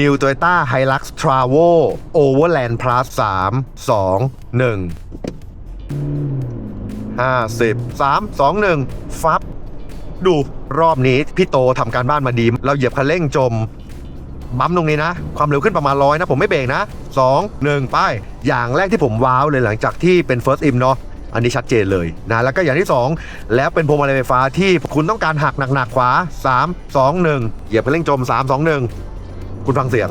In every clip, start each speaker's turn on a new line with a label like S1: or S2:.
S1: New Toyota Hilux Travo Overland Plus 3 2 1 50 3 2 1 ฟับ ดูรอบนี้พี่โตทำการบ้านมาดี เราเหยียบคันเร่งจม บัมป์ตรงนี้นะ ความเร็วขึ้นประมาณร้อยนะ ผมไม่เบรกนะ 2 1 ไป อย่างแรกที่ผมว้าวเลยหลังจากที่เป็น First Im เนาะอันนี้ชัดเจนเลยนะแล้วก็อย่างที่ 2 แล้วเป็นพวงมาลัยไฟฟ้าที่คุณต้องการหักหนักๆขวา 3 2 1 เหยียบคันเร่งจม 3 2 1 คุณฟังเสียง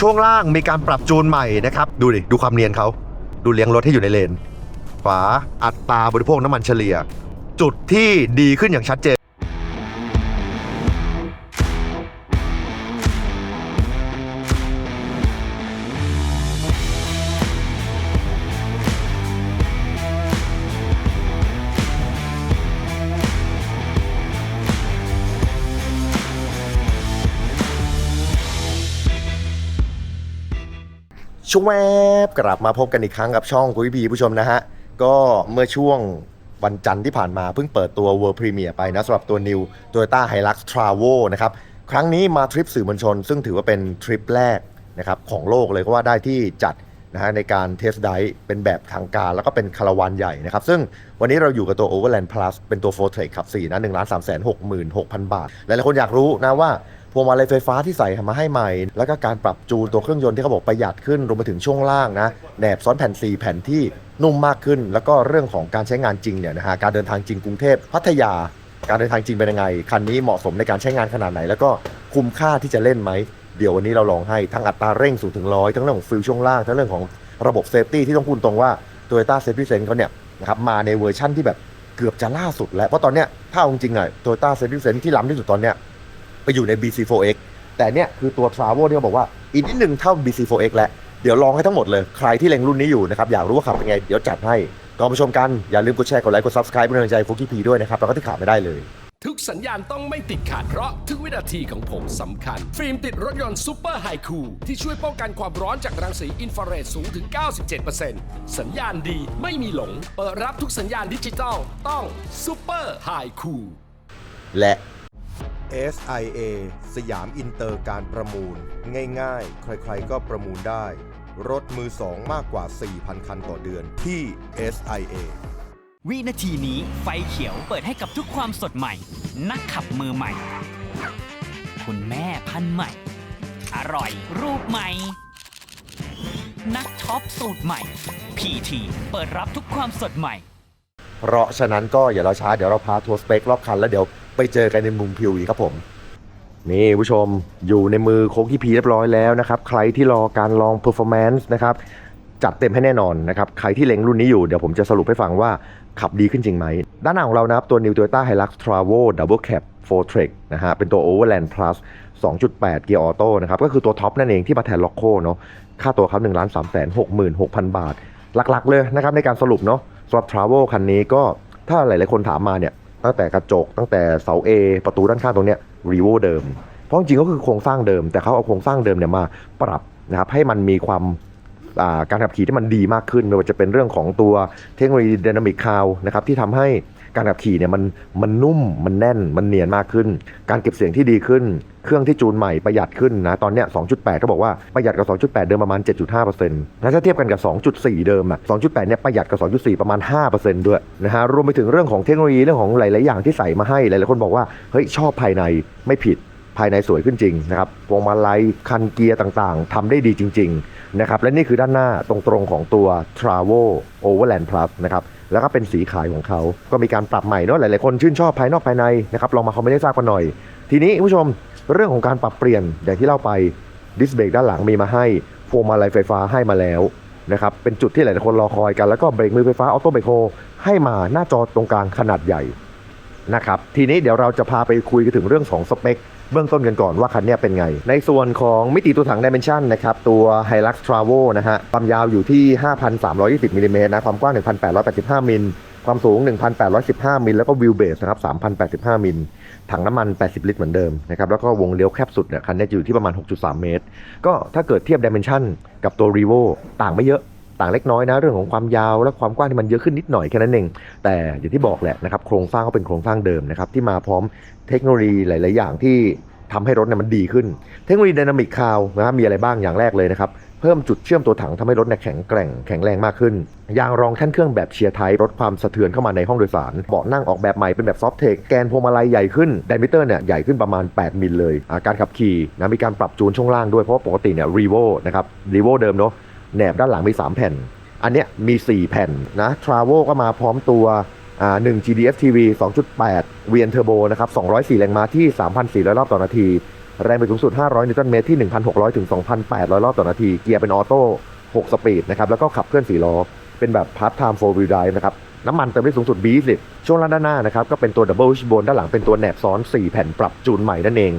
S1: ช่วงล่างมีการปรับจูนใหม่นะครับ ดูดิ ดูความเนียนเขา ดูเลี้ยงรถให้อยู่ในเลน ขวาอัตราบริโภคน้ำมันเฉลี่ย จุดที่ดีขึ้นอย่างชัดเจน ช่วงแวบกลับมาพบกันอีกครั้งกับช่องคุยพีผู้ชมนะฮะ ก็เมื่อช่วงวันจันทร์ที่ผ่านมาเพิ่งเปิดตัว World Premiere ไปนะสำหรับตัว New Toyota Hilux Travo นะครับ ครั้งนี้มาทริปสื่อมวลชน ซึ่งถือว่าเป็นทริปแรกนะครับของโลกเลยก็ว่าได้ที่จัดนะฮะในการเทสไดเป็นแบบทางการแล้วก็เป็นคาราวานใหญ่นะครับ ซึ่งวันนี้เราอยู่กับตัว Overland Plus เป็นตัว4 t r a c ขับ4นะ1 3 6 6 0 0 0 บาท หลายๆคนอยากรู้นะว่า พวงมาลัยไฟฟ้าที่ใส่มาให้ใหม่ แล้วก็การปรับจูนตัวเครื่องยนต์ที่เขาบอกประหยัดขึ้นรวมไปถึงช่วงล่างนะแหนบซ้อนแผ่นซีแผ่นที่นุ่มมากขึ้น แล้วก็เรื่องของการใช้งานจริงเนี่ยนะฮะการเดินทางจริงกรุงเทพพัทยา การเดินทางจริงเป็นยังไง คันนี้เหมาะสมในการใช้งานขนาดไหน แล้วก็คุ้มค่าที่จะเล่นไหมเดี๋ยววันนี้เราลองให้ทั้งอัตราเร่งสูงถึงร้อยทั้งเรื่องของฟิลช่วงล่างทั้งเรื่องของระบบเซฟตี้ที่ต้องพูดตรงว่า Toyota Safety Sense เขาเนี่ยนะครับมาในเวอร์ชั่นที่แบบเกือบจะล่าสุดแล้วเพราะตอนเนี้ยถ้าจริงๆอะ Toyota Safety Sense ที่ล้ำที่สุดตอนเนี้ย ไปอยู่ใน BC4X แต่เนี่ยคือตัว Travel ที่เขาบอกว่าอีกนิดนึงเท่า BC4X แล้วเดี๋ยวลองให้ทั้งหมดเลย ใครที่เล็งรุ่นนี้อยู่นะครับ อยากรู้ว่าขับเป็นไง เดี๋ยวจัดให้ก่อนไปชมกัน อย่าลืมกดแชร์กดไลค์กด Subscribe เป็นกำลังใจฟุกี้พีด้วยนะครับแล้วก็ที่ขาดไม่ได้เลย
S2: ทุกสัญญาณต้องไม่ติดขัดเพราะทุกวินาทีของผมสำคัญ ฟิล์มติดรถยนต์ซูเปอร์ไฮคูลที่ช่วยป้องกันความร้อนจากรังสีอินฟราเรดสูงถึง 97%สัญญาณดีไม่มีหลง เปิดรับทุกสัญญาณดิจิตอลต้องซูเปอร์ไฮคูล
S1: และ SIA สยามอินเตอร์การประมูล ง่ายๆ ใครๆก็ประมูลได้ รถมือสองมากกว่า 4,000 คันต่อเดือนที่ SIA
S3: วินาทีนี้ไฟเขียวเปิดให้กับทุกความสดใหม่ นักขับมือใหม่ คุณแม่พันธุ์ใหม่ อร่อยรูปใหม่ นักช็อปสูตรใหม่ PT เปิดรับทุกความสดใหม่
S1: เพราะฉะนั้นก็อย่าเราช้าเดี๋ยวเราพาทัวร์สเปครอบคันแล้วเดี๋ยว ไปเจอกันในมุมพิวอีกครับผม นี่ผู้ชมอยู่ในมือโค้กที่พีเรียบร้อยแล้วนะครับ ใครที่รอการลองเพอร์ฟอร์แมนซ์นะครับจัดเต็มให้แน่นอนนะครับ ใครที่เล็งรุ่นนี้อยู่เดี๋ยวผมจะสรุปให้ฟังว่าขับดีขึ้นจริงไหม ด้านหน้าของเรานะครับ ตัว New Toyota Hilux Travo Double Cab 4 Trek นะฮะ เป็นตัว Overland Plus 2.8 เกียร์ออโต้นะครับ ก็คือตัวท็อปนั่นเองที่มาแทนล็อกโคเนาะ ค่าตัวเขา1 3 6 6 0 0 0 บาท หลักๆเลยนะครับในการสรุปเนาะสำหรับ Travel คันนี้ก็ถ้าหลายๆคนถามมาเนี่ย ตั้งแต่กระจก ตั้งแต่เสา A ประตูด้านข้างตรงเนี้ยรีโวเดิม เพราะจริงก็คือโครงสร้างเดิม แต่เขาเอาโครงสร้างเดิมเนี่ยมาปรับนะครับให้มันมีความการขับขี่ที่มันดีมากขึ้นไม่ว่าจะเป็นเรื่องของตัวเทคโนโลยีดินามิกคาวนะครับที่ทำให้ การขับขี่เนี่ยมันมันนุ่มมันแน่นมันเนียนมากขึ้น การเก็บเสียงที่ดีขึ้น เครื่องที่จูนใหม่ประหยัดขึ้นนะตอนเนี้ย2.8เขาบอกว่าประหยัดกับ 2.8 เดิมประมาณ 7.5%แล้วถ้าเทียบกันกับ 2.4 เดิมอะ2.8 เนี่ยประหยัดกับ 2.4 ประมาณ 5%ด้วยนะฮะรวมไปถึงเรื่องของเทคโนโลยีเรื่องของหลาย ๆ อย่างที่ใส่มาให้หลาย ๆ คนบอกว่าเฮ้ยชอบภายในไม่ผิดภายในสวยขึ้นจริงนะครับพวงมาลัยคันเกียร์ต่างๆทำได้ดีจริง ๆ นะครับ และนี่คือด้านหน้าตรงๆของตัว Travo Overland Plus นะครับ แล้วก็เป็นสีขายของเขา ก็มีการปรับใหม่เนาะหลายๆคนชื่นชอบภายนอกภายในนะครับลองมาคอมเมนต์ให้ทราบกันหน่อย ทีนี้ผู้ชมเรื่องของการปรับเปลี่ยนอย่างที่เล่าไปดิสเบรกด้านหลังมีมาให้พวงมาลัยไฟฟ้าให้มาแล้วนะครับเป็นจุดที่หลายๆคนรอคอยกันแล้วก็เบรกมือไฟฟ้าออโต้เบรกโฮให้มาหน้าจอตรงกลางขนาดใหญ่นะครับทีนี้เดี๋ยวเราจะพาไปคุยกันถึงเรื่องของสเปค เบื้องต้นกันก่อนว่าคันนี้เป็นไง ในส่วนของมิติตัวถัง Dimension นะครับ ตัว Hilux Travo นะฮะ ความยาวอยู่ที่ 5,320มิลลิเมตรนะ ความกว้าง 1,885มิล ความสูง 1,815มิล แล้วก็วิวเบสนะครับ 3,085มิล ถังน้ำมัน 80 ลิตรเหมือนเดิมนะครับ แล้วก็วงเลี้ยวแคบสุดเนี่ยคันนี้อยู่ที่ประมาณ 6.3 เมตร ก็ถ้าเกิดเทียบ Dimension กับตัว Revo ต่างไม่เยอะ ต่างเล็กน้อยนะ เรื่องของความยาวและความกว้างที่มันเยอะขึ้นนิดหน่อยแค่นั้นเองแต่อย่างที่บอกแหละนะครับโครงสร้างเขาเป็นโครงสร้างเดิมนะครับที่มาพร้อมเทคโนโลยีหลาย ๆ อย่างที่ทำให้รถเนี่ยมันดีขึ้น เทคโนโลยีไดนามิกคาวนะครับมีอะไรบ้างอย่างแรกเลยนะครับ เพิ่มจุดเชื่อมตัวถังทำให้รถเนี่ยแข็งแกร่งแข็งแรงมากขึ้น ยางรองแท่นเครื่องแบบเชียร์ไทป์ลดความสะเทือนเข้ามาในห้องโดยสาร เบาะนั่งออกแบบใหม่เป็นแบบซอฟเทค แกนพวงมาลัยใหญ่ขึ้น ไดมิเตอร์เนี่ยใหญ่ขึ้นประมาณ 8 มิลเลยาการขับขี่นะมีการปรับจูนช่วงล่างด้วยเพราะว่าปกติเนี่ยรีโวนะครับรีโวเดิมเนาะ แหนบด้านหลังมี 3 แผ่น อันเนี้ยมี 4 แผ่นนะทราโวก็มาพร้อมตัวอ่า1 GDF TV 2.8 เวียนเทอร์โบนะครับ 204 แรงม้าที่ 3,400 รอบต่อนาที แรงบิดสูงสุด 500 นิวตันเมตรที่ 1,600 ถึง 2,800 รอบต่อนาที เกียร์เป็นออโต้ 6 สปีดนะครับ แล้วก็ขับเคลื่อน 4 ล้อ เป็นแบบพาร์ทไทม์โฟร์วิลไดนะครับ น้ำมันเติมได้สูงสุด B20 ช่วงล่างด้านหน้านะครับ ก็เป็นตัวดับเบิลชบนด้านหลังเป็นตัวแหนบซ้อน 4 แผ่นปรับจูนใหม่นั่นเอง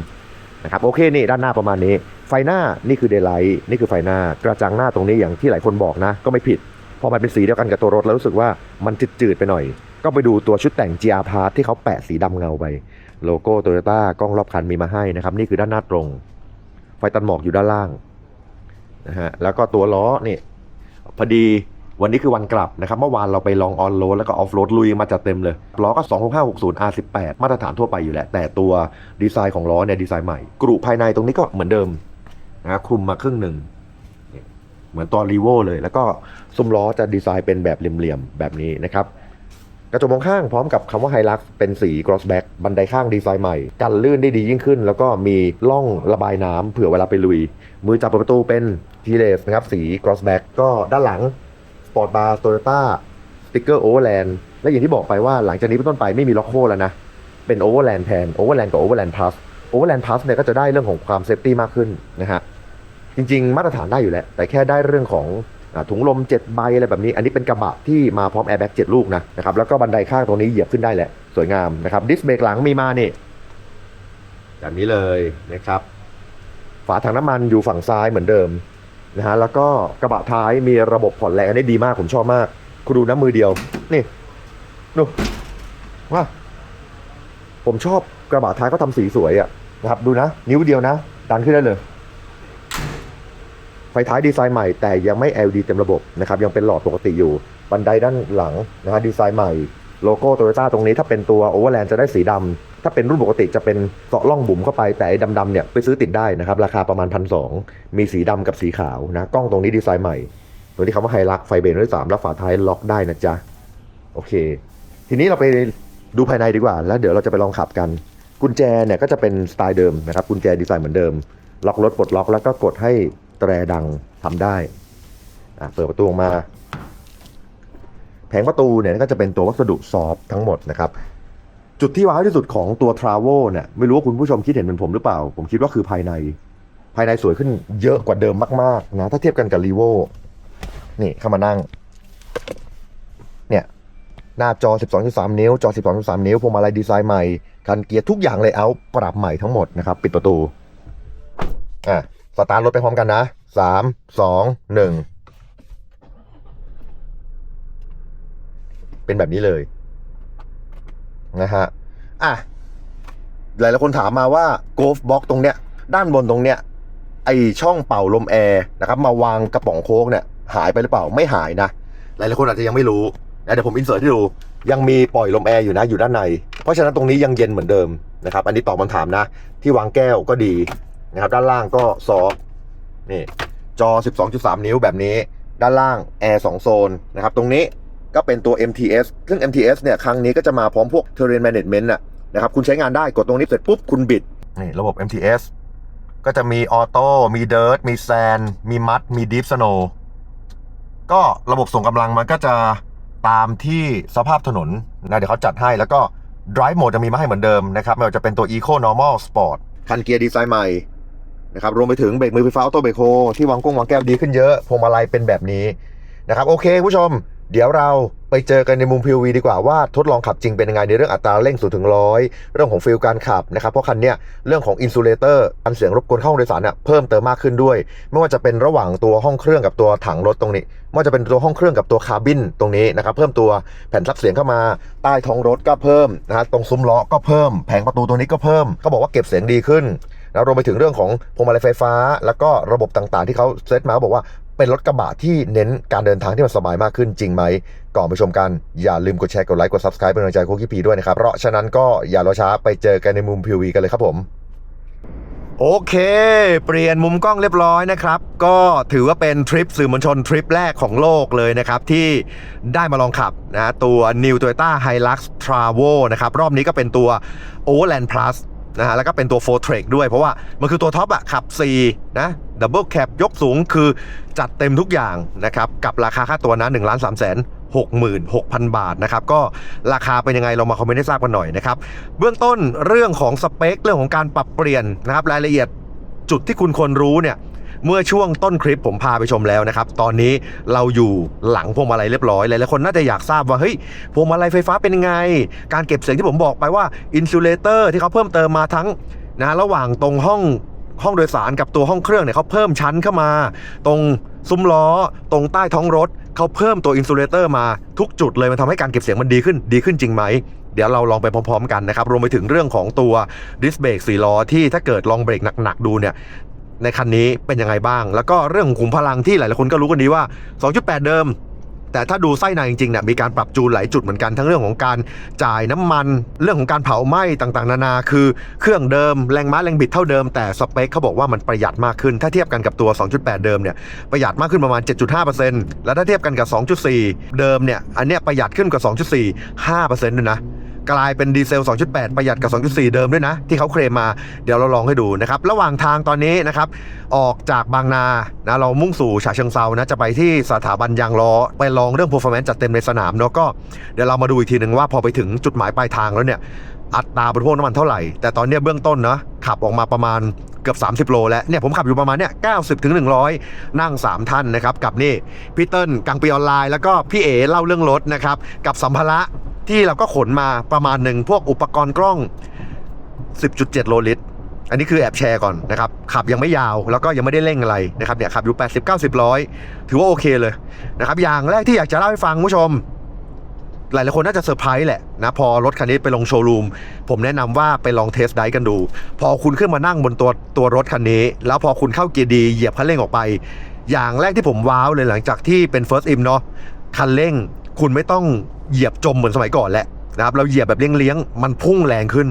S1: นะครับ โอเค นี่ด้านหน้าประมาณนี้ ไฟหน้านี่คือเดย์ไลท์นี่คือไฟหน้ากระจังหน้าตรงนี้อย่างที่หลายคนบอกนะ ก็ไม่ผิด พอมันเป็นสีเดียวกันกับตัวรถแล้วรู้สึกว่ามันจืดๆไปหน่อย ก็ไปดูตัวชุดแต่ง GR Part ที่เขาแปะสีดำเงาไป โลโก้โตโยต้ากล้องรอบคันมีมาให้นะครับ นี่คือด้านหน้าตรง ไฟตันหมอกอยู่ด้านล่างนะฮะแล้วก็ตัวล้อนี่พอดีวันนี้คือวันกลับนะครับ เมื่อวานเราไปลองออนโรดแล้วก็ออฟโรดลุยมาจัดเต็มเลย ล้อก็ 26560 R18 มาตรฐานทั่วไปอยู่แหละ แต่ตัวดีไซน์ของล้อเนี่ยดีไซน์ใหม่ กรุภายในตรงนี้ก็เหมือนเดิม นะคลุมมาครึ่งหนึ่งเหมือนตัวรีโวเลย แล้วก็ซุ้มล้อจะดีไซน์เป็นแบบเหลี่ยมๆแบบนี้นะครับกระจกมองข้างพร้อมกับคำว่าไฮลักเป็นสี Crossback บันไดข้างดีไซน์ใหม่ กันลื่นได้ดียิ่งขึ้น แล้วก็มีล่องระบายน้ำเผื่อเวลาไปลุย มือจับประตูเป็นทีเลสนะครับสี Crossback ก็ด้านหลัง Sport Bar Toyota สติ๊กเกอร์ Overland และอย่างที่บอกไปว่าหลังจากนี้เป็นต้นไปไม่มีล็อกโคแล้วนะ เป็น Overland แทน Overland กับ Overland Plus Overland Plus เนี่ยก็จะได้เรื่องของความเซฟตี้มากขึ้นนะฮะ จริง ๆ มาตรฐานได้อยู่แล้ว แต่แค่ได้เรื่องของอถุงลม 7 ใบอะไรแบบนี้ อันนี้เป็นกระบะที่มาพร้อมแอร์แบ็ก7ลูกนะนะครับแล้วก็บันไดข้างตรงนี้เหยียบขึ้นได้แหละ สวยงามนะครับดิสเบรกหลังมีมานี่แบบนี้เลยนะครับ ฝาถังน้ำมันอยู่ฝั่งซ้ายเหมือนเดิมนะฮะแล้วก็กระบะท้ายมีระบบผ่อนแรงอันนี้ดีมากผมชอบมากคุณดูน้ำมือเดียว นี่ดูว่าผมชอบกระบะท้ายเขาทำสีสวยอะนะครับ ดูนะ นิ้วเดียวนะ ดันขึ้นได้เลย ไฟท้ายดีไซน์ใหม่แต่ยังไม่ LED เต็มระบบนะครับยังเป็นหลอดปกติอยู่ บันไดด้านหลังนะฮะดีไซน์ใหม่โลโก้โตโยต้าตรงนี้ถ้าเป็นตัว Overland จะได้สีดำถ้าเป็นรุ่นปกติจะเป็นเสาะล่องบุ๋มเข้าไปแต่ดำๆเนี่ยไปซื้อติดได้นะครับ ราคาประมาณพันสมีสีดำกับสีขาวนะกล้องตรงนี้ดีไซน์ใหม่ตัวที่คำว่าไฮลักไฟเบรนด้วยสามแล้วฝาท้ายล็อกได้นะจ๊ะโอเค ทีนี้เราไปดูภายในดีกว่า แล้วเดี๋ยวเราจะไปลองขับกัน กุญแจเนี่ยก็จะเป็นสไตล์เดิมนะครับกุญแจดีไซน์เหมือนเดิมล็อกรถปลดล็อกแล้วก็กดให้ ตรดังทำได้เปิดประตูออกมา แผงประตูเนี่ยก็จะเป็นตัววัสดุซอฟต์ทั้งหมดนะครับ จุดที่ว้าวที่สุดของตัว t r a v e l เนี่ยไม่รู้ว่าคุณผู้ชมคิดเห็นเหมือนผมหรือเปล่า ผมคิดว่าคือภายใน ภายในสวยขึ้นเยอะกว่าเดิมมากๆนะถ้าเทียบกันกับ r e v o นี่เข้ามานั่ง เนี่ยหน้าจอ 12.3 นิ้ว จอ 12.3 นิ้วพวงมาลัยดีไซน์ใหม่คันเกียร์ทุกอย่างเลยเอาปรับใหม่ทั้งหมดนะครับ ปิดประตู อะ สตาร์ทรถไปพร้อมกันนะสามสองหนึ่งเป็นแบบนี้เลย นะฮะ อะ หลายๆคนถามมาว่า Golf Box ตรงเนี้ย ด้านบนตรงเนี้ย ไอช่องเป่าลมแอร์นะครับ มาวางกระป๋องโค้กเนี่ย หายไปหรือเปล่าไม่หายนะ หลายๆคนอาจจะยังไม่รู้นะเดี๋ยวผมอินเสิร์ตให้ดู ยังมีปล่อยลมแอร์อยู่นะอยู่ด้านใน เพราะฉะนั้นตรงนี้ยังเย็นเหมือนเดิมนะครับ อันนี้ตอบคำถามนะ ที่วางแก้วก็ดี นะครับ ด้านล่างก็ซอฟนี่จอ 12.3 นิ้วแบบนี้ด้านล่างแอร์2โซนนะครับตรงนี้ก็เป็นตัว MTS ซึ่ง MTS เนี่ยครั้งนี้ก็จะมาพร้อมพวก Terrain Management นะนะครับคุณใช้งานได้กดตรงนี้เสร็จปุ๊บคุณบิดนี่ระบบ MTS ก็จะมีออโต้มีเดิร์มีแซนมีมัดมีดีฟสโนก็ระบบส่งกำลังมันก็จะตามที่สภาพถนนนะเดี๋ยวเขาจัดให้แล้วก็ Drive Mode จะมีมาให้เหมือนเดิมนะครับไม่ว่าจะเป็นตัว Eco Normal Sport คันเกียร์ดีไซน์ใหม่ นะครับรวมไปถึงเบรกมือไฟฟ้าออโต้เบรกโฮที่วางกุ้งวางแก้วดีขึ้นเยอะพวงมาลัยเป็นแบบนี้นะครับโอเคผู้ชม เดี๋ยวเราไปเจอกันในมุม POV ดีกว่าว่าทดลองขับจริงเป็นยังไงในเรื่องอัตราเร่ง0ูงถึงร้อยเรื่องของฟิลการขับนะครับเพราะคันเนี้ยเรื่องของอินซูเลเตอร์กันเสียงรบกวนเข้าห้องโดยสารเนี่ยเพิ่มเติมมากขึ้นด้วย ไม่ว่าจะเป็นระหว่างตัวห้องเครื่องกับตัวถังรถตรงนี้ไม่ว่าจะเป็นตัวห้องเครื่องกับตัวคาร์บินตรงนี้นะครับเพิ่มตัวแผ่นรับเสียงเข้ามาใต้ท้องรถก็เพิ่มนะฮะตรงซุ้มล้อก็เพิ่มแผงประตูตรงนี้ก็เพิ่มก็บอกว่าเก็บเสียงดีขึ้น แล้วรวมไปถึงเรื่องของพวงมาลัยไฟฟ้า แล้วก็ระบบต่างๆ ที่เขาเซตมาบอกว่าเป็นรถกระบะที่เน้นการเดินทางที่มันสบายมากขึ้นจริงไหม ก่อนไปชมกัน อย่าลืมกดแชร์กดไลค์กด subscribe เป็นกำลังใจโคกี้พีด้วยนะครับ เพราะฉะนั้นก็อย่ารอช้าไปเจอกันในมุม PV กันเลยครับผม โอเค เปลี่ยนมุมกล้องเรียบร้อยนะครับ ก็ถือว่าเป็นทริปสื่อมวลชนทริปแรกของโลกเลยนะครับ ที่ได้มาลองขับนะตัว New Toyota Hilux Travo นะครับ รอบนี้ก็เป็นตัว Overland Plus นะฮะแล้วก็เป็นตัว 4 t r a k ด้วยเพราะว่ามันคือตัวท็อปอะขับ 4 นะดับเบิลแคปยกสูงคือจัดเต็มทุกอย่างนะครับ กับราคาค่าตัวนะ1ล้าน3แสน66,000 บาทนะครับ ก็ราคาเป็นยังไงเรามาคอมเมนต์ให้ทราบกันหน่อยนะครับ เบื้องต้นเรื่องของสเปค เรื่องของการปรับเปลี่ยนนะครับรายละเอียดจุดที่คุณควรรู้เนี่ย เมื่อช่วงต้นคลิปผมพาไปชมแล้วนะครับ ตอนนี้เราอยู่หลังพวงมาลัยเรียบร้อยหลายๆคนน่าจะอยากทราบว่าเฮ้ยพวงมาลัยไฟฟ้าเป็นไง การเก็บเสียงที่ผมบอกไปว่าอินซูเลเตอร์ที่เขาเพิ่มเติมมาทั้งนะระหว่างตรงห้องห้องโดยสารกับตัวห้องเครื่องเนี่ยเขาเพิ่มชั้นเข้ามา ตรงซุ้มล้อตรงใต้ท้องรถเขาเพิ่มตัวอินซูเลเตอร์มาทุกจุดเลยมันทำให้การเก็บเสียงมันดีขึ้นดีขึ้นจริงไหม เดี๋ยวเราลองไปพร้อมๆกันนะครับ รวมไปถึงเรื่องของตัวดิสเบรกสี่ล้อที่ถ้าเกิดลองเบรกหนักๆดูเนี่ย ในคันนี้เป็นยังไงบ้าง แล้วก็เรื่องของขุมพลังที่หลายๆคนก็รู้กันดีว่า 2.8 เดิม แต่ถ้าดูไส้ในจริงๆเนี่ยมีการปรับจูนหลายจุดเหมือนกันทั้งเรื่องของการจ่ายน้ำมัน เรื่องของการเผาไหม้ต่างๆ นานา คือเครื่องเดิมแรงม้าแรงบิดเท่าเดิมแต่สเปคเขาบอกว่ามันประหยัดมากขึ้น ถ้าเทียบกันกับตัว 2.8 เดิมเนี่ยประหยัดมากขึ้นประมาณ 7.5%แล้วถ้าเทียบกันกับ 2.4 เดิมเนี่ยอันเนี้ยประหยัดขึ้นกว่า 2.4 5%ด้วยนะ กลายเป็นดีเซล 2.8 ประหยัดกับ 2.4 เดิมด้วยนะ ที่เขาเคลมมาเดี๋ยวเราลองให้ดูนะครับ ระหว่างทางตอนนี้นะครับ ออกจากบางนานะเรามุ่งสู่ฉะเชิงเซานะจะไปที่สถาบันยางล้อ ไปลองเรื่อง performance จัดเต็มในสนามเนาะก็เดี๋ยวเรามาดูอีกทีหนึ่งว่าพอไปถึงจุดหมายปลายทางแล้วเนี่ยอัตราบริโภคน้ำมันเท่าไหร่ แต่ตอนนี้เบื้องต้นนะขับออกมาประมาณเกือบ 30 โลแล้วเนี่ยผมขับอยู่ประมาณเนี่ย90ถึง100นั่ง 3 ท่านนะครับ กับนี่พี่เติ้ลกังปีออนไลน์แล้วก็พี่เอเล่าเรื่องรถนะครับ กับสัมภาระ ที่เราก็ขนมาประมาณหนึ่งพวกอุปกรณ์กล้อง 10.7 โลลิตร อันนี้คือแอบแชร์ก่อนนะครับ ขับยังไม่ยาวแล้วก็ยังไม่ได้เร่งอะไรนะครับเนี่ยขับอยู่ 80 90ร้อยถือว่าโอเคเลยนะครับอย่างแรกที่อยากจะเล่าให้ฟังผู้ชม หลายๆคนน่าจะเซอร์ไพรส์แหละนะพอรถคันนี้ไปลงโชว์รูม ผมแนะนำว่าไปลองเทสไดร์กันดู พอคุณขึ้นมานั่งบนตัวตัวรถคันนี้ แล้วพอคุณเข้าเกียร์ดีเหยียบคันเร่งออกไป อย่างแรกที่ผมว้าวเลยหลังจากที่เป็น First Im เนาะคันเร่ง คุณไม่ต้องเหยียบจมเหมือนสมัยก่อนแล้วนะครับเราเหยียบแบบเลี้ยงๆมันพุ่งแรงขึ้น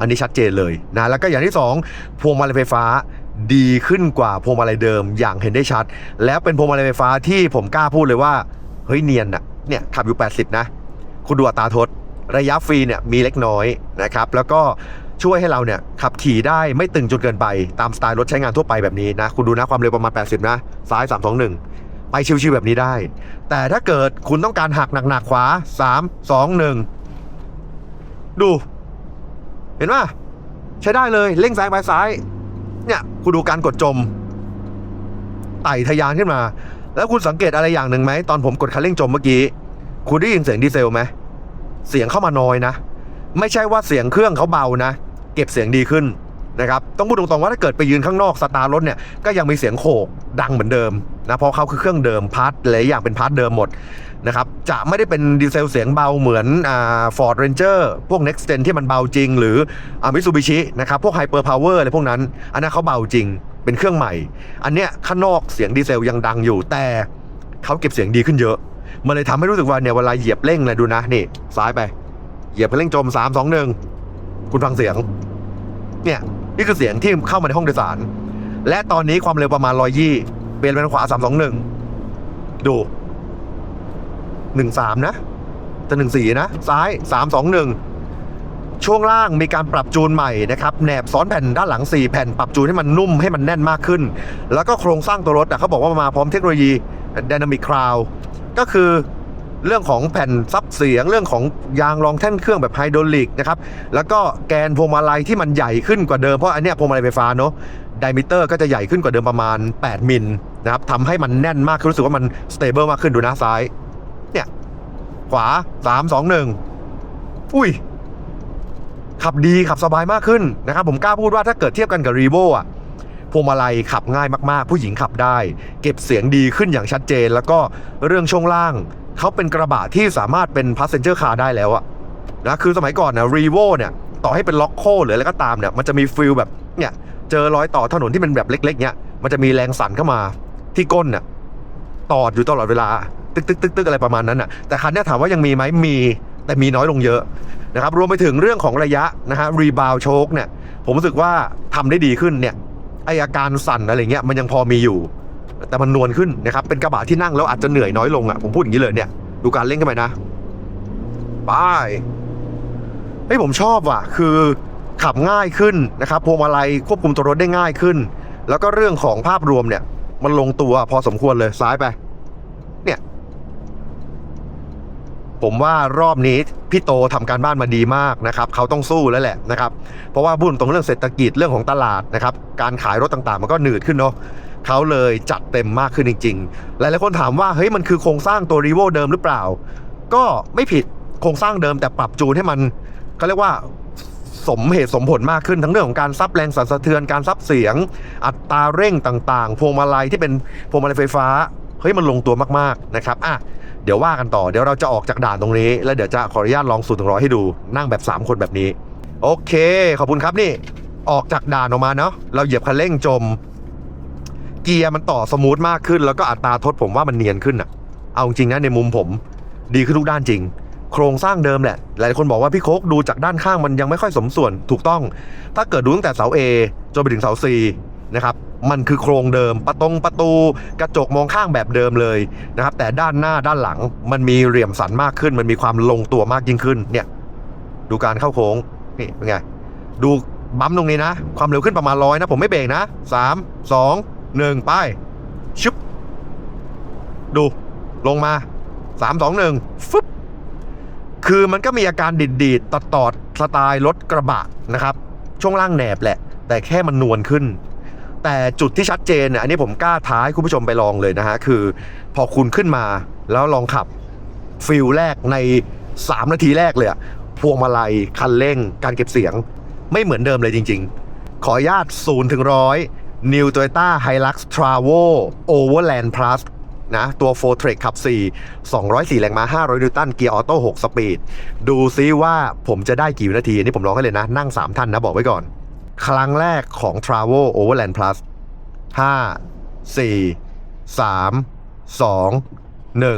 S1: อันนี้ชัดเจนเลยนะแล้วก็อย่างที่สองพวงมาลัยไฟฟ้าดีขึ้นกว่าพวงมาลัยเดิมอย่างเห็นได้ชัด แล้วเป็นพวงมาลัยไฟฟ้าที่ผมกล้าพูดเลยว่าเฮ้ยเนียนอะเนี่ยขับอยู่ 80 นะ คุณดูอัตราทดระยะฟรีเนี่ยมีเล็กน้อยนะครับแล้วก็ช่วยให้เราเนี่ยขับขี่ได้ไม่ตึงจนเกินไปตามสไตล์รถใช้งานทั่วไปแบบนี้นะ คุณดูนะความเร็วประมาณ 80 นะ ซ้าย 321 ไปชิวๆแบบนี้ได้ แต่ถ้าเกิดคุณต้องการหักหนักๆขวา 3 2 1 ดู เห็นป่ะใช้ได้เลยเร่งซ้ายไปซ้าย เนี่ยคุณดูการกดจม ไต่ทะยานขึ้นมา แล้วคุณสังเกตอะไรอย่างหนึ่งไหม ตอนผมกดคันเร่งจมเมื่อกี้ คุณได้ยินเสียงดีเซลไหม เสียงเข้ามาน้อยนะ ไม่ใช่ว่าเสียงเครื่องเขาเบานะ เก็บเสียงดีขึ้นนะครับ ต้องพูดตรงๆว่าถ้าเกิดไปยืนข้างนอกสตาร์รถเนี่ย ก็ยังมีเสียงโขกดังเหมือนเดิม นะเพราะเขาคือเครื่องเดิมพาร์ทหลายอย่างเป็นพาร์ทเดิมหมดนะครับจะไม่ได้เป็นดีเซลเสียงเบาเหมือนอ่าฟอร์ดเรนเจอร์พวก Next Gen ที่มันเบาจริง หรืออ่ามิ t ูบิชินะครับพวกไฮเปอร์พาวเวอร์อะไรพวกนั้น อันนั้นเขาเบาจริงเป็นเครื่องใหม่ อันเนี้ยข้างนอกเสียงดีเซลยังดังอยู่ แต่เขาเก็บเสียงดีขึ้นเยอะ มันเลยทำให้รู้สึกว่าเนี่ยเวลาเหยียบเร่งเลยดูนะนี่ซ้ายไป เหยียบเร่งจม 3 2 1 คุณฟังเสียง เนี่ยนี่คือเสียงที่เข้ามาในห้องโดยสาร และตอนนี้ความเร็วประมาณ100ยี่ ปลี่ยนเป็นขวา3 2 1ดู1 3นะจะ1 4นะซ้าย3 2 1ช่วงล่างมีการปรับจูนใหม่นะครับแหนบซ้อนแผ่นด้านหลัง 4 แผ่นปรับจูนให้มันนุ่มให้มันแน่นมากขึ้น แล้วก็โครงสร้างตัวรถอะเขาบอกว่ามาพร้อมเทคโนโลยี Dynamic Crow ก็คือเรื่องของแผ่นซับเสียงเรื่องของยางรองแท่นเครื่องแบบไฮดรอลิกนะครับแล้วก็แกนพวงมาลัยที่มันใหญ่ขึ้นกว่าเดิมเพราะอันเนี้ยพวงมาลัยไฟฟ้าเนอะไดมิเตอร์ก็จะใหญ่ขึ้นกว่าเดิมประมาณ 8 มิล นะครับทำให้มันแน่นมากรู้สึกว่ามันสเตเบิลมากขึ้นดูนะซ้าย เนี่ย ขวา3 2 1อุ้ย ขับดีขับสบายมากขึ้นนะครับ ผมกล้าพูดว่าถ้าเกิดเทียบกันกับรีโวอะพวงมาลัยขับง่ายมากๆ ผู้หญิงขับได้ เก็บเสียงดีขึ้นอย่างชัดเจน แล้วก็เรื่องช่วงล่าง เขาเป็นกระบะที่สามารถเป็นพ passenger car ได้แล้วอะนะคือสมัยก่อนนะรีโวเนี่ย ต่อให้เป็นล็อกโคหรืออะไรก็ตามเนี่ย มันจะมีฟิลแบบเนี่ย เจอรอยต่อถนนที่เป็นแบบเล็ก ๆ เนี่ย มันจะมีแรงสั่นเข้ามา ที่ก้นเนี่ยตอดอยู่ตลอดเวลา ตึกตึกตึกตึกอะไรประมาณนั้นอะแต่คันนี้ถามว่ายังมีไหมมีแต่มีน้อยลงเยอะนะครับรวมไปถึงเรื่องของระยะนะฮะรีบาวโชคเนี่ยผมรู้สึกว่าทำได้ดีขึ้นเนี่ยไออาการสั่นอะไรเงี้ยมันยังพอมีอยู่ แต่มันนวลขึ้นนะครับเป็นกระบะที่นั่งแล้วอาจจะเหนื่อยน้อยลงอะผมพูดอย่างนี้เลยเนี่ยดูการเล่นกันไปนะไปเฮ้ยผมชอบว่ะ คือขับง่ายขึ้นนะครับพวงมาลัยควบคุมตัวรถได้ง่ายขึ้น แล้วก็เรื่องของภาพรวมเนี่ย มันลงตัวพอสมควรเลยซ้ายไป เนี่ย ผมว่ารอบนี้พี่โตทำการบ้านมาดีมากนะครับ เขาต้องสู้แล้วแหละนะครับ เพราะว่าบุญตรงเรื่องเศรษฐกิจเรื่องของตลาดนะครับ การขายรถต่างๆ มันก็หนืดขึ้นเนาะเขาเลยจัดเต็มมากขึ้นจริง ๆ หลายๆคนถามว่าเฮ้ยมันคือโครงสร้างตัวรีโวเดิมหรือเปล่า ก็ไม่ผิดโครงสร้างเดิมแต่ปรับจูนให้มันเขาเรียกว่า สมเหตุสมผลมากขึ้นทั้งเรื่องของการซับแรงสั่นสะเทือนการซับเสียง อัตราเร่งต่างๆ พวงมาลัยที่เป็นพวงมาลัยไฟฟ้าเฮ้ยมันลงตัวมากๆนะครับอะเดี๋ยวว่ากันต่อเดี๋ยวเราจะออกจากด่านตรงนี้ แล้วเดี๋ยวจะขออนุญาตลองสูตรถึงร้อยให้ดูนั่งแบบ 3 คนแบบนี้ โอเค ขอบคุณครับนี่ ออกจากด่านออกมาเนาะเราเหยียบคันเร่งจม เกียร์มันต่อสมูทมากขึ้น แล้วก็อัตราทดผมว่ามันเนียนขึ้นอะเอาจริงนะในมุมผม ดีขึ้นทุกด้านจริง โครงสร้างเดิมแหละ หลายคนบอกว่าพี่โคกดูจากด้านข้างมันยังไม่ค่อยสมส่วนถูกต้อง ถ้าเกิดดูตั้งแต่เสา A จนไปถึงเสา C นะครับมันคือโครงเดิมประตงประตูกระจกมองข้างแบบเดิมเลยนะครับแต่ด้านหน้าด้านหลังมันมีเหลี่ยมสันมากขึ้น มันมีความลงตัวมากยิ่งขึ้นเนี่ยดูการเข้าโค้งนี่เป็นไงดูบัมตรงนี้นะ ความเร็วขึ้นประมาณร้อยนะ ผมไม่เบรกนะสามสองหนึ่งไปชุบดูลงมาสามสองหนึ่งฟึบ คือมันก็มีอาการดิดดีดตอดตอดสไตล์รถกระบะนะครับ ช่วงล่างแหนบแหละ แต่แค่มันนวลขึ้น แต่จุดที่ชัดเจนเนี่ยอันนี้ผมกล้าท้าให้คุณผู้ชมไปลองเลยนะฮะคือ พอคุณขึ้นมาแล้วลองขับฟิลแรกใน 3 นาทีแรกเลยอะพวงมาลัยคันเร่ง การเก็บเสียง ไม่เหมือนเดิมเลยจริง ๆ ขออนุญาต0ถึง100 New Toyota Hilux Travo Overland Plus นะตัว4 Track ขับ 4 204 แรงม้า 500 นิวตัน เกียร์ออโต้ 6 สปีด ดูซิว่าผมจะได้กี่วินาทีอันนี้ผมลองให้เลยนะ นั่ง 3 ท่านนะ บอกไว้ก่อน ครั้งแรกของ Travo Overland Plus 5 4 3 2 1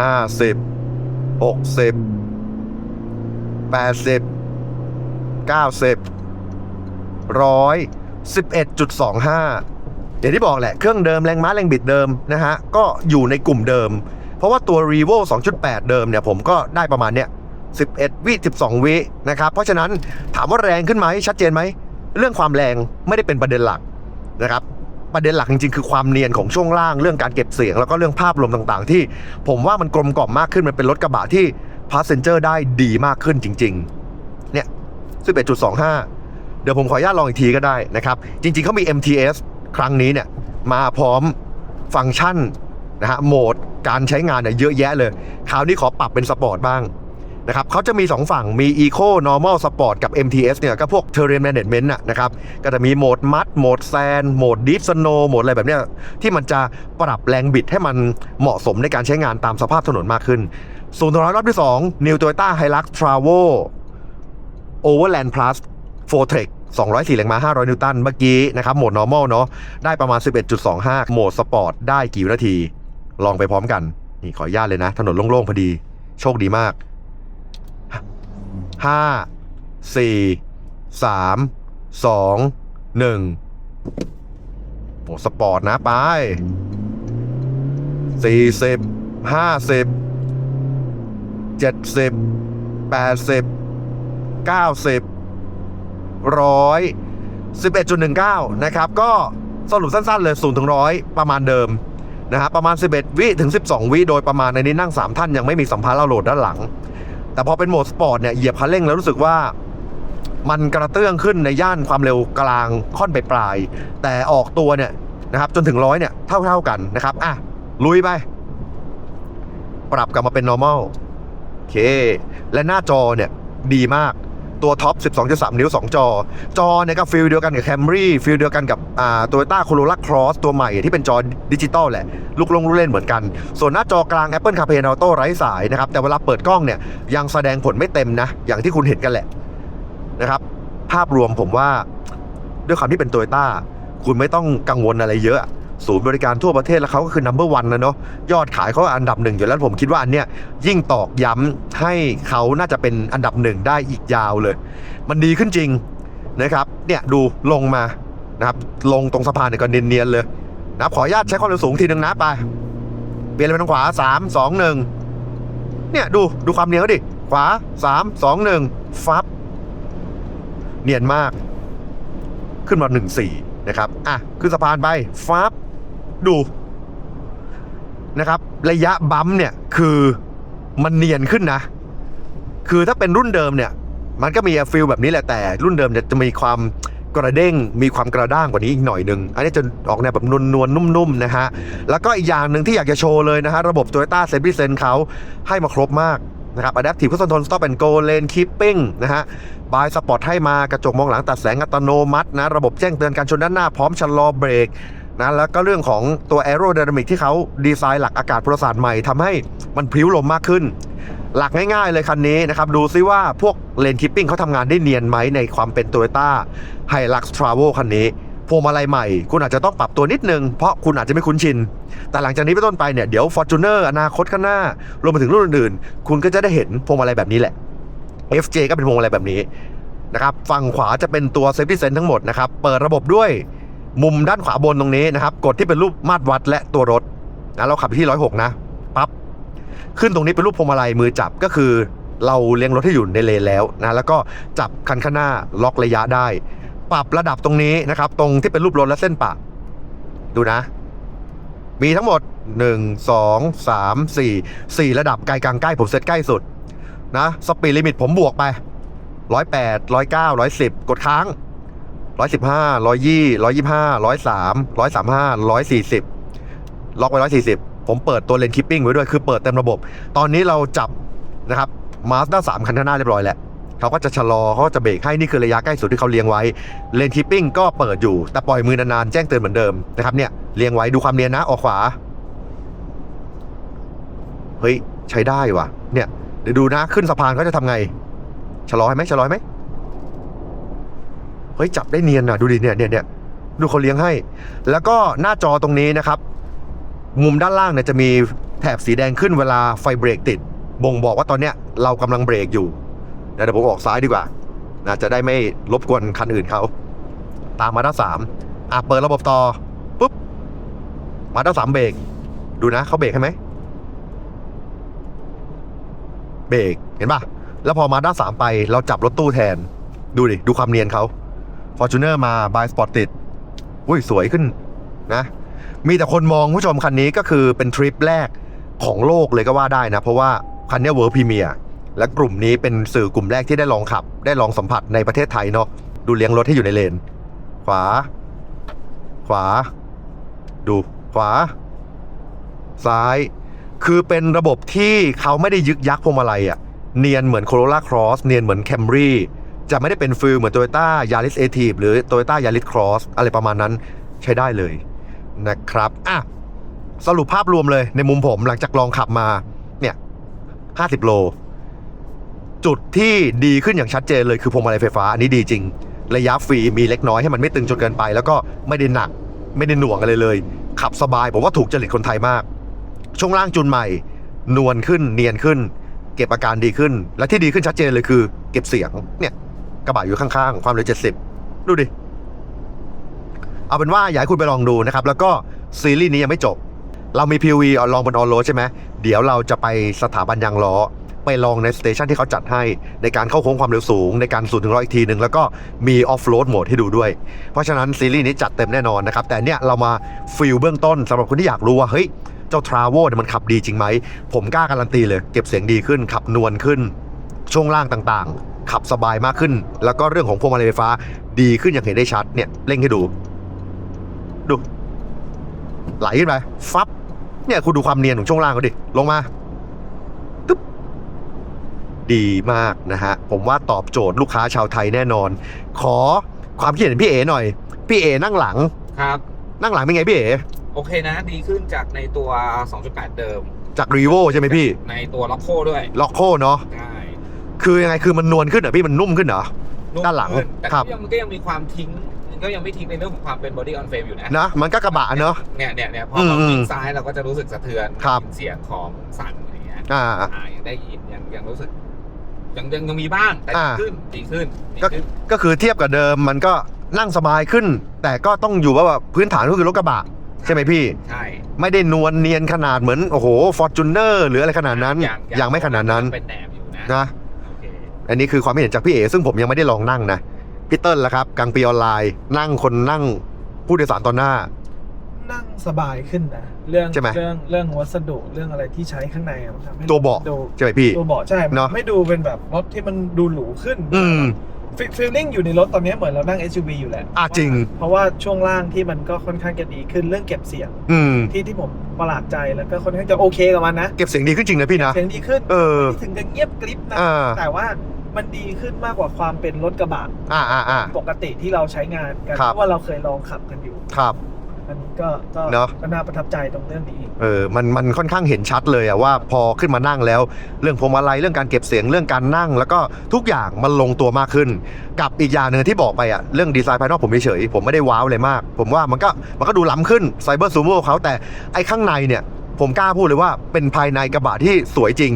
S1: ห้าสิบหกสิบแปดสิบเก้าสิบ ร้อยสิบเอ็ดจุดสองห้าอย่างที่บอกแหละ เครื่องเดิมแรงม้าแรงบิดเดิมนะฮะ ก็อยู่ในกลุ่มเดิม เพราะว่าตัว r e v o 2.8 เดิมเนี่ยผมก็ได้ประมาณเนี้ย11 วิ 12 วินะครับ เพราะฉะนั้นถามว่าแรงขึ้นไหมชัดเจนไหม เรื่องความแรงไม่ได้เป็นประเด็นหลักนะครับ ประเด็นหลักจริงๆ คือความเนียนของช่วงล่าง เรื่องการเก็บเสียง แล้วก็เรื่องภาพรวมต่างๆ ที่ ผมว่ามันกลมกล่อมมากขึ้น มันเป็นรถกระบะที่พาสเซนเจอร์ได้ดีมากขึ้นจริง ๆ เนี่ย 11.25 เดี๋ยวผมขออนุญาตลองอีกทีก็ได้นะครับ จริงๆเขามี MTS ครั้งนี้เนี่ยมาพร้อมฟังก์ชันนะฮะโหมดการใช้งานเนี่ยเยอะแยะเลย คราวนี้ขอปรับเป็นสปอร์ตบ้างนะครับเขาจะมี 2 ฝั่งมี Eco Normal Sport กับ MTS เนี่ยก็พวก Terrain Management น่ะนะครับก็จะมีโหมดมัดโหมดแซนโหมด Deep Snow โหมดอะไรแบบเนี้ยที่มันจะปรับแรงบิดให้มันเหมาะสมในการใช้งานตามสภาพถนนมากขึ้นส่วนตัวรอบที่ 2 New Toyota Hilux Travo Overland Plus 4 Trek 204แรงม้า 500 นิวตัน เมื่อกี้นะครับ โหมด normal เนาะ ได้ประมาณ 11.25 โหมดสปอร์ต ได้กี่วินาที ลองไปพร้อมกัน นี่ขออนุญาตเลยนะ ถนนโล่งๆ พอดี โชคดีมาก 5 4 3 2 1โหมดสปอร์ตนะ ไป 40 50 70 80 90 ร้อยสิบเอ็ดจุดหนึ่งเก้านะครับ ก็สรุปสั้นๆเลยศูนย์ถึงร้อยประมาณเดิมนะฮะประมาณ 11 วิถึง 12 วิโดยประมาณในนี้นั่ง 3 ท่านยังไม่มีสัมภาระโหลดด้านหลัง แต่พอเป็นโหมดสปอร์ตเนี่ยเหยียบคันเร่งแล้วรู้สึกว่ามันกระเตื้องขึ้นในย่านความเร็วกลางค่อนไปปลาย แต่ออกตัวเนี่ยนะครับจนถึงร้อยเนี่ยเท่าๆกันนะครับอะลุยไป ปรับกลับมาเป็น normal โอเค และหน้าจอเนี่ยดีมาก ตัวท็อป 12.3 นิ้ว 2 จอ จอเนี่ยก็ฟิลเดียวกันกับ Camry ฟิลเดียวกันกับอ่า Toyota Corolla Cross ตัวใหม่ที่เป็นจอดิจิตอลแหละ ลูกลงลูกเล่นเหมือนกัน ส่วนหน้าจอกลาง Apple CarPlay Auto ไร้สายนะครับ แต่เวลาเปิดกล้องเนี่ยยังแสดงผลไม่เต็มนะ อย่างที่คุณเห็นกันแหละนะครับภาพรวมผมว่าด้วยความที่เป็น Toyota คุณไม่ต้องกังวลอะไรเยอะ ศูนย์บริการทั่วประเทศแล้วเขาก็คือ number one นะเนาะยอดขายเขาอันดับหนึ่งอยู่แล้วผมคิดว่าอันเนี้ยยิ่งตอกย้ำให้เขาน่าจะเป็นอันดับหนึ่งได้อีกยาวเลย มันดีขึ้นจริงนะครับเนี่ยดูลงมานะครับลงตรงสะพานเนี่ยก็เนียนๆเลยนะครับขออนุญาตใช้ความเร็วสูงทีหนึ่งนะไปเปลี่ยนไปทางขวาสามสองหนึ่งเนี่ยดูดูความเนียนเขาดิขวาสามสองหนึ่งฟับ เนียนมาก ขึ้นมาหนึ่งสี่นะครับ อะ ขึ้นสะพานไป ฟับ ดูนะครับ ระยะบัมเนี่ยคือมันเนียนขึ้นนะ คือถ้าเป็นรุ่นเดิมเนี่ย มันก็มีฟิลแบบนี้แหละแต่ รุ่นเดิมเนี่ยจะมีความกระเด้งมีความกระด้างกว่านี้อีกหน่อยหนึ่งอันนี้จะออกแนวแบบนวลๆนุ่มๆนะฮะ แล้วก็อีกอย่างหนึ่งที่อยากจะโชว์เลยนะฮะ ระบบ Toyota s a f e Sense เขาให้มาครบมากนะครับ Adaptive Cruise Control Stop and Go Lane Keeping นะฮะบายสปอร์ตให้มากระจกมองหลังตัดแสงอัตโนมัตินะ ระบบแจ้งเตือนการชนด้านหน้าพร้อมชะลอเบรก นะแล้วก็เรื่องของตัว Aerodynamic ที่เขาดีไซน์หลักอากาศพลศาสตร์ใหม่ทำให้มันพิ้วลมมากขึ้น หลักง่ายๆเลยคันนี้นะครับ ดูซิว่าพวกเลนคิปปิ้งเขาทำงานได้เนียนไหมในความเป็น Toyota Hilux Travel คันนี้พวงมาลัยใหม่ คุณอาจจะต้องปรับตัวนิดนึง เพราะคุณอาจจะไม่คุ้นชิน แต่หลังจากนี้เป็นต้นไปเนี่ย เดี๋ยว Fortuner อนาคตข้างหน้ารวมไปถึงรุ่นอื่นๆ คุณก็จะได้เห็นพวงมาลัยแบบนี้แหละ FJ ก็เป็นพวงมาลัยแบบนี้นะครับฝั่งขวาจะเป็นตัว Safety Sense ทั้งหมดนะครับ เปิดระบบด้วย มุมด้านขวาบนตรงนี้นะครับ กดที่เป็นรูปมาตรวัดและตัวรถนะเราขับไปที่106นะปั๊บขึ้นตรงนี้เป็นรูปพวงมาลัยมือจับก็คือ เราเลี้ยงรถให้อยู่ในเลนแล้วนะแล้วก็จับคันข้างหน้าล็อกระยะได้ ปรับระดับตรงนี้นะครับ ตรงที่เป็นรูปรถและเส้นปะ ดูนะ มีทั้งหมด 1 2 3 4 4 ระดับไกลกลางใกล้ผมเซตใกล้สุดนะสปีดลิมิตผมบวกไป 108 109 110 กดค้าง 115 120 125 103 135 140ล็อกไว้140ผมเปิดตัวเลนคิปปิ้งไว้ด้วยคือเปิดเต็มระบบ ตอนนี้เราจับนะครับมาสด้าสามคันข้างหน้าเรียบร้อยแล้วเขาก็จะชะลอเขาก็จะเบรกให้นี่คือระยะใกล้สุดที่เขาเลี้ยงไว้เลนคิปปิ้งก็เปิดอยู่ แต่ปล่อยมือนานๆแจ้งเตือนเหมือนเดิมนะครับเนี่ยเลี้ยงไว้ดูความเนียนนะออกขวาเฮ้ยใช้ได้ว่ะเนี่ยเดี๋ยวดูนะขึ้นสะพานเขาจะทำไงชะลอให้ไหมชะลอให้ไหม ฮ้ยจับได้เนียนนะดูดิเนี่ยเนี่ยเนี่ยดูเขาเลี้ยงให้ แล้วก็หน้าจอตรงนี้นะครับ มุมด้านล่างเนี่ยจะมีแถบสีแดงขึ้นเวลาไฟเบรกติด บ่งบอกว่าตอนเนี้ยเรากำลังเบรกอยู่นะเดี๋ยวผมออกซ้ายดีกว่านะจะได้ไม่รบกวนคันอื่นเขาตามมาด้านสามอะเปิดระบบต่อปุ๊บมาด้านสามเบรกดูนะเขาเบรกให้ไหมเบรกเห็นป่ะ แล้วพอมาด้านสามไปเราจับรถตู้แทน ดูดิ ดูความเนียนเขา Fortuner มา by Spot ติดอุ้ยสวยขึ้นนะ มีแต่คนมองผู้ชมคันนี้ก็คือเป็นทริปแรกของโลกเลยก็ว่าได้นะ เพราะว่าคันนี้เวิร์พรีเมียร์และกลุ่มนี้เป็นสื่อกลุ่มแรกที่ได้ลองขับ ได้ลองสัมผัสในประเทศไทยเนาะดูเลี้ยงรถให้อยู่ในเลน ขวา ขวา ดูขวา ซ้าย คือเป็นระบบที่เขาไม่ได้ยึกยักพวงมาลัยอะเนียนเหมือน Corolla Cross เนียนเหมือน Camry จะไม่ได้เป็นฟิลเหมือน Toyota Yaris a t i v หรือ Toyota Yaris Cross อะไรประมาณนั้นใช้ได้เลยนะครับอะสรุปภาพรวมเลยในมุมผมหลังจากลองขับมาเนี่ย 50 โล จุดที่ดีขึ้นอย่างชัดเจนเลยคือพวงมาลัยไฟฟ้า อันนี้ดีจริง ระยะฟรีมีเล็กน้อยให้มันไม่ตึงจนเกินไป แล้วก็ไม่ได้หนัก ไม่ได้หน่วงอะไรเลย ขับสบายผมว่าถูกจริตคนไทยมาก ช่วงล่างจูนใหม่ นวลขึ้นเนียนขึ้น เก็บอาการดีขึ้น และที่ดีขึ้นชัดเจนเลยคือ เก็บเสียงเนี่ย กระบะอยู่ข้างๆ ความเร็ว 70 ดูดิ เอาเป็นว่าอยากให้คุณไปลองดูนะครับ แล้วก็ซีรีส์นี้ยังไม่จบ เรามี PV ลองบนออนโรใช่ไหม เดี๋ยวเราจะไปสถาบันยางล้อ ไปลองในสเตชันที่เขาจัดให้ในการเข้าโค้งความเร็วสูง ในการสูนถึงร้อยอีกทีหนึ่งแล้วก็มีออฟโรดโหมดให้ดูด้วย เพราะฉะนั้นซีรีส์นี้จัดเต็มแน่นอนนะครับ แต่เนี่ยเรามาฟิลเบื้องต้นสำหรับคนที่อยากรู้ว่าเฮ้ยเจ้าทราโวเนี่ยมันขับดีจริงไหม ผมกล้าการันตีเลย เก็บเสียงดีขึ้น ขับนวลขึ้น ช่วงล่างต่างๆ ขับสบายมากขึ้น แล้วก็เรื่องของพวงมาลัยไฟฟ้าดีขึ้นอย่างเห็นได้ชัดเนี่ยเร่งให้ดู ดู ไหลขึ้นไปฟับเนี่ยคุณดูความเนียนของช่วงล่างเขาดิ ลงมาตึ๊บดีมากนะฮะ ผมว่าตอบโจทย์ลูกค้าชาวไทยแน่นอน ขอความคิดเห็นพี่เอหน่อย พี่เอนั่งหลัง
S4: ครับ
S1: นั่งหลังเป็นไงพี่เอ
S4: โอเคนะ ดีขึ้นจากในตัว 2.8 เดิม
S1: จากรีโวใช่ไหมพี่
S4: ในตัวล็อกโคด้วย
S1: ล็อกโคเนาะ
S4: ได้
S1: คือยังไงคือมันนวลขึ้นเหรอพี่มันนุ่มขึ้นเหรอ
S4: นุ่ม
S1: ด้านหลัง
S4: ขึ้แต่
S1: ครับ
S4: ก็ยังมันก็ยังมีความทิ้งก็ยังไม่ทิ้งในเรื่องของความเป็น body on frame อยู่นะ
S1: นะมันก็กระบะเนอะ
S4: เนี่ยเนี่ยเนี่ยพอ
S1: อืม
S4: เรา
S1: อืม
S4: คลิกซ้ายเราก็จะรู้สึกสะเทือน
S1: ครับ
S4: เสียงของสั่นอะไรเงี้ย
S1: อ่า
S4: อ่ายังได้ยินยังยังรู้สึก ยังยังยังมีบ้างแต่ดี
S1: อ่า
S4: ขึ้นดีขึ้นดี
S1: ก็
S4: ขึ้น
S1: ก็คือเทียบกับเดิมมันก็นั่งสบายขึ้น แต่ก็ต้องอยู่ว่าแบบพื้นฐานก็คือรถกระบะ ใช่ไหมพี่
S4: ใช่
S1: ไม่ได้นวลเนียนขนาดเหมือนโอ้โหฟอร์จูเนอร์หรืออะไรขนาดนั้น ยังไม่ขนาดนั้น
S4: เป็นแหนบอยู่นะ
S1: นะ
S4: โอเค
S1: อันนี้คือความเห็นจากพี่เอ๋ซึ่งผมยังไม่ได้ลองนั่งนะพี่เติ้ลละครับกลางปีออนไลน์นั่งคนนั่งผู้โดยสารตอนหน้า
S5: นั่งสบายขึ้นนะเรื่อง
S1: ใช่ไหม
S5: เรื่องเรื่องวัสดุเรื่องอะไรที่ใช้ข้างในอะมันทำให้
S1: ตัวเบาะ
S5: ดู
S1: ใช่ไหมพี่
S5: ตัวเบาะใช่
S1: เนอะ
S5: ไม่ดูเป็นแบบรถที่มันดูหรูขึ้น
S1: อืม
S5: ฟีลลิ่งอยู่ในรถตอนนี้เหมือนเรานั่ง SUV อยู่แหละ
S1: อะจริง
S5: เพราะว่าช่วงล่างที่มันก็ค่อนข้างจะดีขึ้นเรื่องเก็บเสียง
S1: อืม
S5: ที่ที่ผมประหลาดใจแล้วก็ค่อนข้างจะโอเคกับมันนะ
S1: เก็บเสียงดีขึ้นจริงนะพี่นะ
S5: เสียงดีขึ้น
S1: เออ
S5: ไม่ถึงกับเงียบกริบนะ
S1: อ่า
S5: แต่ว่า มันดีขึ้นมากกว่าความเป็นรถกระบะ
S1: อ่าอ่าอ่า
S5: ปกติที่เราใช้งานกัน
S1: ครับ
S5: เพราะว่าเราเคยลองขับกันอยู่
S1: ครับ
S5: อันนี้ก็ก็
S1: เนอะ
S5: ก็น่าประทับใจตรงเรื่องนี้
S1: เออมันมันค่อนข้างเห็นชัดเลยอะว่าพอขึ้นมานั่งแล้ว เรื่องพวงมาลัยเรื่องการเก็บเสียงเรื่องการนั่ง แล้วก็ทุกอย่างมันลงตัวมากขึ้น กับอีกอย่างหนึ่งที่บอกไปอะเรื่องดีไซน์ภายนอกผมเฉยๆผมไม่ได้ว้าวเลยมาก ผมว่ามันก็มันก็ดูล้ำขึ้นไซเบอร์ซูโม่เขาแต่ไอ้ข้างในเนี่ย ผมกล้าพูดเลยว่าเป็นภายในกระบะที่สวยจริง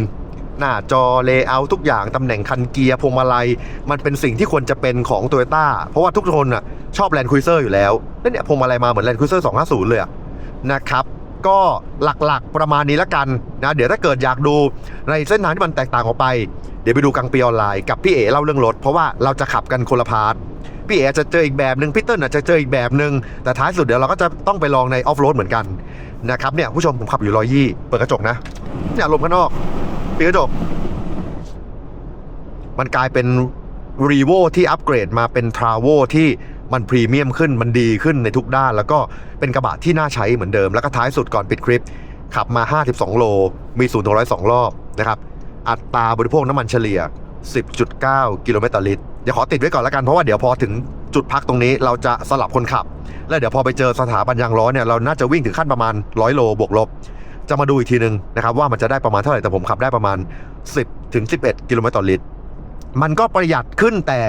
S1: หน้าจอเลเยอร์ทุกอย่างตำแหน่งคันเกียร์พวงมาลัย มันเป็นสิ่งที่ควรจะเป็นของโตโยต้าเพราะว่าทุกคนอะชอบแลนด์ค u เซอร์อยู่แล้วแล้วเนี่ยพวงมาลัยมาเหมือนแลนด์ค u เซอร์250 เลยะนะครับก็หลักๆประมาณนี้ละกันนะเดี๋ยวถ้าเกิดอยากดูในเส้นทางที่มันแตกต่างออกไป เดี๋ยวไปดูกังปีออนไลน์กับพี่เอ๋เล่าเรื่องรถเพราะว่าเราจะขับกันคนละพาร์ทพี่เอ๋จะเจออีกแบบหนึ่งพี่เติ้ลอาจจะเจออีกแบบหนึ่งแต่ท้ายสุดเดี๋ยวเราก็จะต้องไปลองในออฟโรดเหมือนกันนะครับเนี่ยผู้ชมผมขับอยู่ร้อยยี่เปิดกระจกนะเนี่ยลมข้างนอก ปิดกระจกมันกลายเป็นรีโวที่อัปเกรดมาเป็นทราโวที่มันพรีเมียมขึ้นมันดีขึ้นในทุกด้าน แล้วก็เป็นกระบะที่น่าใช้เหมือนเดิม แล้วก็ท้ายสุดก่อนปิดคลิป ขับมา 52 โล มี0ูนย์ร้อยสองรอบนะครับ อัตราบริโภคน้ำมันเฉลี่ย 10.9 กิโลเมตรต่อลิตร เดี๋ยวขอติดไว้ก่อนแล้วกัน เพราะว่าเดี๋ยวพอถึงจุดพักตรงนี้เราจะสลับคนขับ แล้วเดี๋ยวพอไปเจอสถาบันยางล้อเนี่ยเราน่าจะวิ่งถึงขั้นประมาณ 100 โลบวกลบ จะมาดูอีกทีนึงนะครับว่ามันจะได้ประมาณเท่าไหร่แต่ผมขับได้ประมาณ 10ถึง11 กิโลเมตรต่อลิตรมันก็ประหยัดขึ้นแต่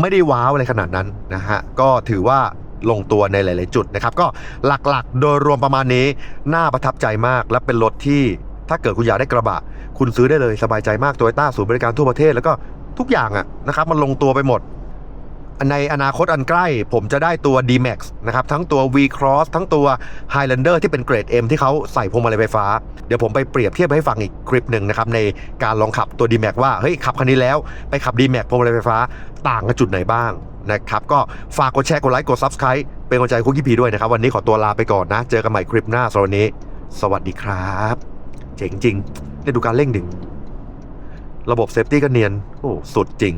S1: ไม่ได้ว้าวอะไรขนาดนั้นนะฮะก็ถือว่าลงตัวในหลาย ๆ จุดนะครับ ก็หลักๆ โดยรวมประมาณนี้ น่าประทับใจมากและเป็นรถที่ถ้าเกิดคุณอยากได้กระบะ คุณซื้อได้เลยสบายใจมากโตโยต้าศูนย์บริการทั่วประเทศแล้วก็ทุกอย่างอะนะครับมันลงตัวไปหมด ในอนาคตอันใกล้ ผมจะได้ตัว D-Max นะครับ ทั้งตัว V-Cross ทั้งตัว Highlander ที่เป็นเกรด M ที่เขาใส่พวงมาลัยไฟฟ้า เดี๋ยวผมไปเปรียบเทียบให้ฟังอีกคลิปหนึ่งนะครับ ในการลองขับตัว D-Max ว่า เฮ้ย ขับคันนี้แล้วไปขับ D-Max พวงมาลัยไฟฟ้าต่างกันจุดไหนบ้างนะครับ ก็ฝากกดแชร์กดไลค์กด Subscribe เป็นกำลังใจคุกกี้พีด้วยนะครับ วันนี้ขอตัวลาไปก่อนนะ เจอกันใหม่คลิปหน้าสำหรับวันนี้ สวัสดีครับ เจ๋งจริงได้ดูการเร่งดึงระบบเซฟตี้ก็เนียนโอ้สุดจริง